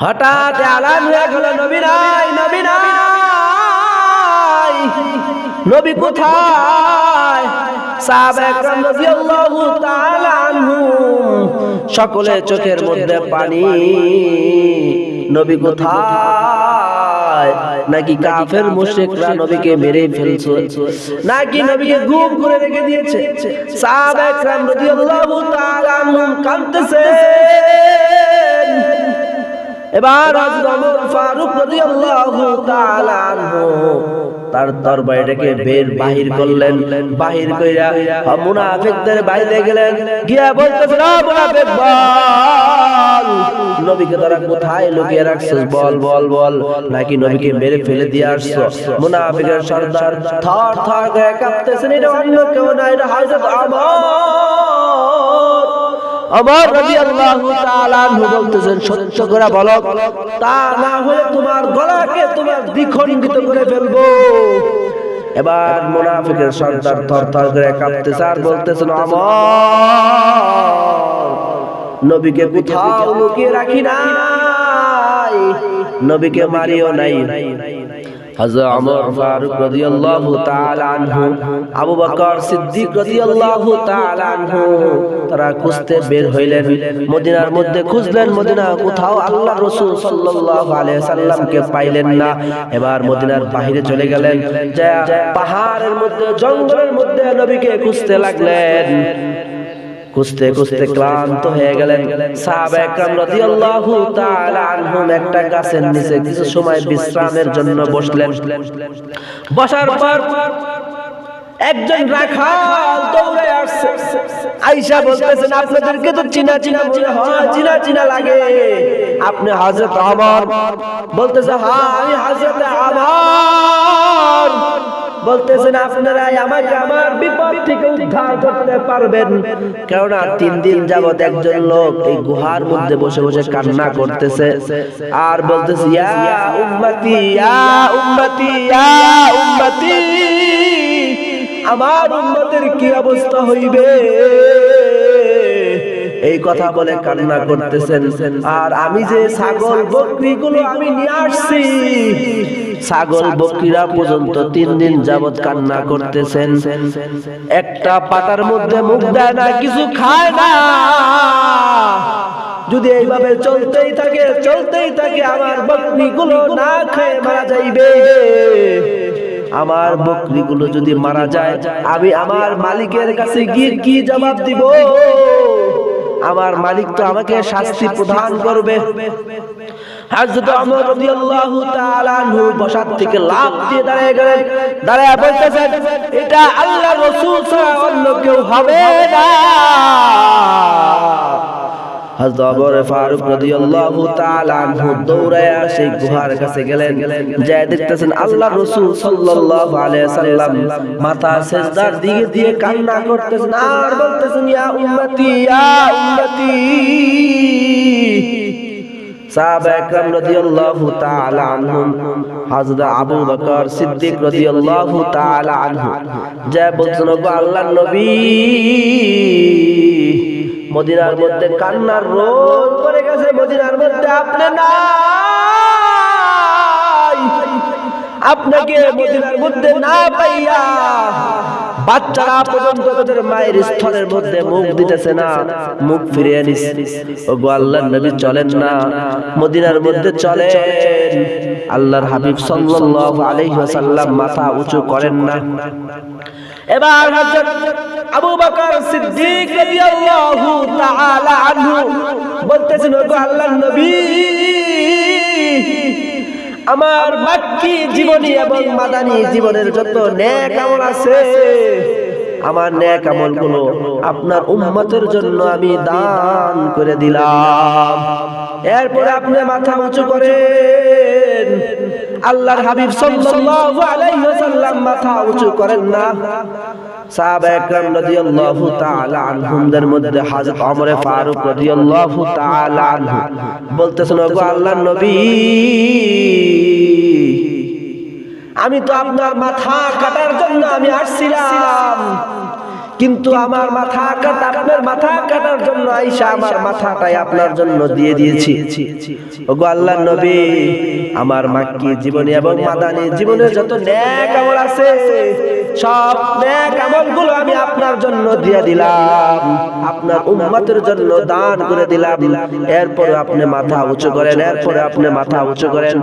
হঠাৎ আলান হয়ে গেল নবী নাই নবী নাই নবী কোথায়? সকলে চোখের মধ্যে পানি। নবী কোথায়? নাকি কাফের মুশরিকরা নবীকে মেরে ফেলছে? নাকি নবীকে গুম করে রেখে দিয়েছে? সাহাবা রাদিয়াল্লাহু তাআলা কাঁদতেছেন এবার হযরত ফারুক রাদিয়াল্লাহু তাআলা আনহু তার দরবারটাকে বের বাহির করলেন। বাহির কইরা মুনাফিকদের বাইরে গেলেন। গিয়া বলতেছেন ও মুনাফিক বল, নবীকে তোরা কোথায় লুকিয়ে রাখছিস? বল বল বল, নাকি নবীকে মেরে ফেলে দিয়ে আসছো? মুনাফিকের সর্দার থর থর করে কাঁপতেছেন। এটা অন্য কেউ না, এটা হযরত রাদিয়াল্লাহু তাআলা আনহু বলতেছেন সত্য করে বলো। তা না হলে তোমার গলাকে তোমার দ্বিখণ্ডিত করে ফেলব। এবার মুনাফিকের সর্দার থরথর করে কাঁপতেছে আর বলতেছেন আমার নবীকে কোথাও লুকিয়ে রাখি নাই। নবীকে মারিও নাই। হযরত ওমর ফারুক রাদিয়াল্লাহু তাআলা আনহু আবু বকর সিদ্দিক রাদিয়াল্লাহু তাআলা আনহু তারা খুঁজতে বের হইলেন। মদিনার মধ্যে খুঁজলেন মদিনা কোথাও আল্লাহর রাসূল সাল্লাল্লাহু আলাইহি সাল্লামকে পাইলেন না। এবার মদিনার বাইরে চলে গেলেন যা পাহাড়ের মধ্যে জঙ্গলের মধ্যে নবীকে খুঁজতে লাগলেন। খুঁজতে খুঁজতে ক্লান্ত হয়ে গেলেন। একটা গাছের নিচে কিছু সময় বিশ্রামের জন্য বসলেন। বসার পর একজন রাখাল দৌড়ে আসছে। আইসা বলতেছেন, আপনাদেরকে তো চিনা চিনা হয়, চিনা চিনা লাগে। আপনি হযরত ওমর বলতেছে হ্যাঁ আমি হযরত ওমর বলতেছেন, আপনারা আমাকে আমার বিপদ থেকে উদ্ধার করতে পারবেন। কেননা তিন দিন যাবত একজন লোক এই গুহার মধ্যে বসে বসে কান্না করতেছে। আর বলতেছে, ইয়া উম্মতি, ইয়া আমার উম্মতের কি অবস্থা হইবে? এই কথা বলে কান্না করতেছেন। আর আমি যে ছাগল, বকরিগুলো আমি নিয়ে আসছি ছাগল বকরিরা পর্যন্ত তিন দিন যাবত কান্না করতেছেন। একটা পাতার মধ্যে মুখ দেয় না কিছু খায় না। যদি এইভাবে চলতেই থাকে চলতেই থাকে আমার বকরিগুলো না খেয়ে মারা যাইবে। আমার বকরিগুলো যদি মারা যায় আমি আমার মালিকের কাছে গিয়ে কি জবাব দিব? আমার মালিক তো আমাকে শাস্তি প্রদান করবে। হযরত ওমর রাদিয়াল্লাহু তাআলা থেকে লাফ দিয়ে দাঁড়িয়ে গেলেন। দাঁড়ায় বলতেছেন, এটা আল্লাহ রাসূল ছাড়া অন্য কেউ হবে না। হযরত ওমর ফারুক রাদিয়াল্লাহু তাআলা আনহু দৌড়ায়া সেই গুহার কাছে গেলেন। যায় দেখতেছেন আল্লাহর রাসূল সাল্লাল্লাহু আলাইহি সাল্লাম মাথা আবু বকর সিদ্দিক রাদিয়াল্লাহু নবী। মদিনার মধ্যে কান্নার রোদ পড়ে গেছে, মদিনার মধ্যে আপনি নাই। আপনাকে মদিনার মধ্যে না পাইয়া বাচ্চারা পর্যন্ত তাদের মায়ের স্থলের মধ্যে মুখ দিতেছে না, মুখ ফিরিয়ে নিস। ও গো আল্লাহর নবী চলেন না, মদিনার মধ্যে চলেন। আল্লাহর হাবিব সাল্লাল্লাহু আলাইহি ওয়াসাল্লাম মাথা উঁচু করেন না। এবার আবু বকর সিদ্দিক রাদিয়াল্লাহু তাআলা আনহু বলতেছেন, ওগো আল্লাহর নবী, আমার মাক্কি জীবনী এবং মাদানী জীবনের যত নেক আমল আছে, আমার নেক আমলগুলো আপনার উম্মতের জন্য আমি দান করে দিলাম। এরপরে আপনি মাথা উঁচু করেন। আল্লাহর হাবিব সাল্লাল্লাহু আলাইহি ওয়াসাল্লাম মাথা উঁচু করেন না। সাহাবা একরাম রাদিয়াল্লাহু তাআলা আনহুমদের মধ্যে হযরত ওমর ফারুক রাদিয়াল্লাহু তাআলা আনহু বলতেছেন, ওগো আল্লাহর নবী, আমি তো আপনার মাথা কাটার জন্য আমি আসছিলাম। কিন্তু আমার মাথা কাটা আপনার মাথা কাটার জন্য আইসা আমার মাথাটাই আপনার জন্য দিয়ে দিয়েছি। ওগো আল্লাহ নবী আমার মাক্কি জীবনী এবং মাদানী জীবনের যত ন্যাক আমল আছে সব ন্যাক আমলগুলো আমি আপনার জন্য দিয়ে দিলাম। আপনার উম্মতের জন্য দান করে দিলাম। এরপরে আপনি মাথা উঁচু করেন এরপরে আপনি মাথা উঁচু করেন।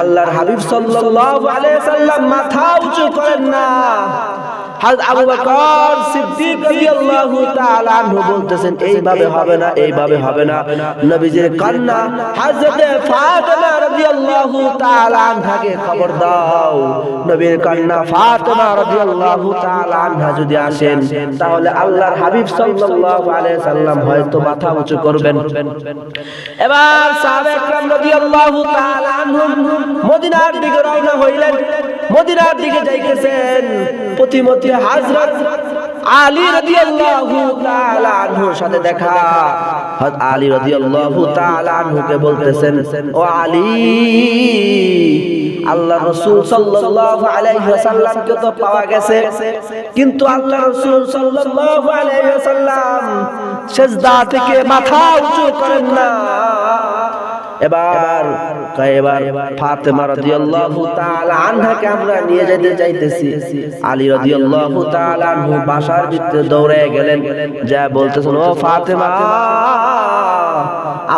আল্লাহর হাবিব সাল্লাল্লাহু আলাইহি সাল্লাম মাথা উঁচু করেন না। হযরত আবু বকর সিদ্দিক রাদিয়াল্লাহু তাআলা আনহু বলতেছেন এইভাবে হবে না এইভাবে হবে না। নবীজির কন্যা হযরত ফাতেমা রাদিয়াল্লাহু তাআলা আনহাকে খবর দাও। নবীর কন্যা ফাতেমা রাদিয়াল্লাহু তাআলা আনহা যদি আসেন তাহলে আল্লাহর হাবিব সাল্লাল্লাহু আলাইহি সাল্লাম হয়তো মাথা উঁচু করবেন। এবার সাহাবা একরাম রাদিয়াল্লাহু তাআলা আনহুম মদিনার দিকে রওনা হইলেন। মদিনার দিকে যাইতেছেন প্রতিমতি আল্লাহ তো পাওয়া গেছে। কিন্তু আল্লাহ থেকে মাথা উঁচু করেন না। এবার এবার ফাতেমা রাদিয়াল্লাহু তাআলা আনহাকে আমরা নিয়ে যেতে চাইতেছি। আলী রাদিয়াল্লাহু তাআলা আনহু বাসার ভিতরে দৌড়ে গেলেন। যা বলতেছেন, ও ফাতেমা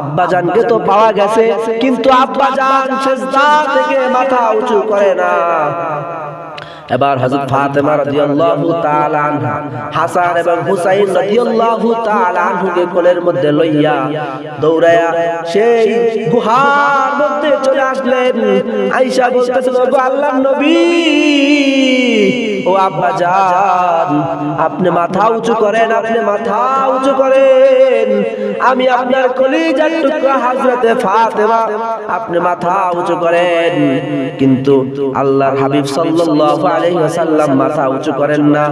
আব্বা জানকে তো পাওয়া গেছে, কিন্তু আব্বা জান সেজদা থেকে মাথা উঁচু করে না। এবার হযরত ফাতেমা রাদিয়াল্লাহু তাআলা আনহা হাসান এবং হুসাইন রাদিয়াল্লাহু তাআলা আনহুকে কোলের মধ্যে লইয়া দৌড়ায়া সেই গুহার মধ্যে চলে আসলেন। আয়েশা বলতেছিল গো আল্লাহর নবী ও আব্বা জান আপনি মাথা উঁচু করেন আপনি মাথা উঁচু করেন। আমি আপনার কলিজার টুকরা হযরতে ফাতেমা আপনি মাথা উঁচু করেন। কিন্তু আল্লাহর হাবিব সাল্লাল্লাহু আলাইহি ওয়াসাল্লাম মাথা উঁচু করেন না।